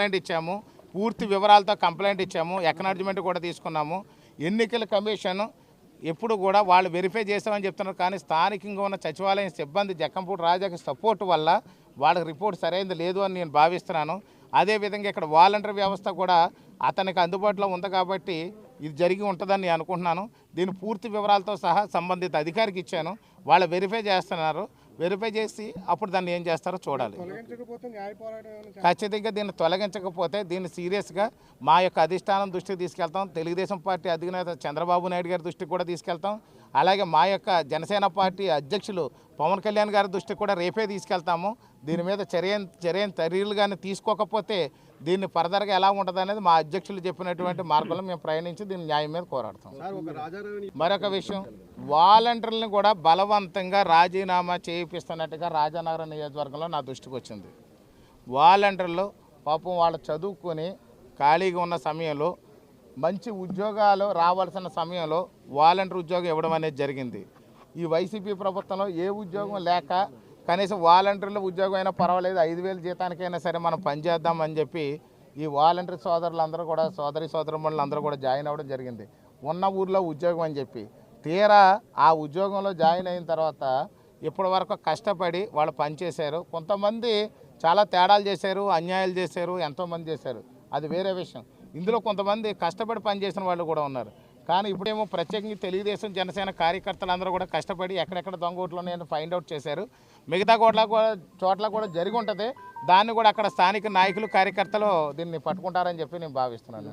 Complaint ఇచ్చాము. పూర్తి వివరాలతో కంప్లైంట్ ఇచ్చాము. ఎక్నాలజ్మెంట్ కూడా తీసుకున్నాము. ఎన్నికల కమిషన్ ఎప్పుడు కూడా వాళ్ళు వెరిఫై చేస్తామని చెప్తున్నారు. కానీ స్థానికంగా ఉన్న సచివాలయం సిబ్బంది జక్కంపూడి రాజాకి సపోర్ట్ వల్ల వాళ్ళకి రిపోర్ట్ సరైనది లేదు అని నేను భావిస్తున్నాను. అదేవిధంగా ఇక్కడ వాలంటీర్ వ్యవస్థ కూడా అతనికి అందుబాటులో ఉంది కాబట్టి ఇది జరిగి ఉంటుందని నేను అనుకుంటున్నాను. దీని పూర్తి వివరాలతో సహా సంబంధిత అధికారికి ఇచ్చాను. వాళ్ళు వెరిఫై చేస్తున్నారు. వెరిఫై చేసి అప్పుడు దాన్ని ఏం చేస్తారో చూడాలి. ఖచ్చితంగా దీన్ని తొలగించకపోతే దీన్ని సీరియస్గా మా యొక్క అధిష్టానం దృష్టికి తీసుకెళ్తాం. తెలుగుదేశం పార్టీ అధినేత చంద్రబాబు నాయుడు గారి దృష్టికి కూడా తీసుకెళ్తాం. అలాగే మా యొక్క జనసేన పార్టీ అధ్యక్షులు పవన్ కళ్యాణ్ గారి దృష్టికి కూడా రేపే తీసుకెళ్తాము. దీని మీద చర్య చర్య చర్యలు కానీ తీసుకోకపోతే దీన్ని ఫర్దర్గా ఎలా ఉంటుంది అనేది మా అధ్యక్షులు చెప్పినటువంటి మార్గంలో మేము ప్రయాణించి దీన్ని న్యాయం మీద పోరాడతాం మరొక విషయం వాలంటీర్లను కూడా బలవంతంగా రాజీనామా చేయిస్తున్నట్టుగా రాజానగరం నియోజకవర్గంలో నా దృష్టికి వచ్చింది. వాలంటీర్లు పాపం వాళ్ళు చదువుకొని ఖాళీగా ఉన్న సమయంలో మంచి ఉద్యోగాలు రావాల్సిన సమయంలో వాలంటీర్ ఉద్యోగం ఇవ్వడం అనేది జరిగింది. ఈ వైసీపీ ప్రభుత్వంలో ఏ ఉద్యోగం లేక కనీసం వాలంటీర్ల ఉద్యోగం అయినా పర్వాలేదు ఐదు వేల జీతానికైనా సరే మనం పనిచేద్దాం అని చెప్పి ఈ వాలంటీర్ సోదరులందరూ కూడా సోదరి సోదరుమణులు అందరూ కూడా జాయిన్ అవ్వడం జరిగింది. ఉన్న ఊర్లో ఉద్యోగం అని చెప్పి. తీరా ఆ ఉద్యోగంలో జాయిన్ అయిన తర్వాత ఇప్పటి వరకు కష్టపడి వాళ్ళు పనిచేశారు కొంతమంది చాలా తేడాలు చేశారు అన్యాయాలు చేశారు ఎంతోమంది చేశారు. అది వేరే విషయం. ఇందులో కొంతమంది కష్టపడి పనిచేసిన వాళ్ళు కూడా ఉన్నారు. కానీ ఇప్పుడేమో ప్రత్యేకంగా తెలుగుదేశం జనసేన కార్యకర్తలు అందరూ కూడా కష్టపడి ఎక్కడెక్కడ దొంగ ఓట్లు ఉన్నాయని ఫైండ్ అవుట్ చేశారు. మిగతా కోట్ల కూడా చోట్ల కూడా జరిగి ఉంటుంది దాన్ని కూడా అక్కడ స్థానిక నాయకులు కార్యకర్తలు దీన్ని పట్టుకుంటారని చెప్పి నేను భావిస్తున్నాను.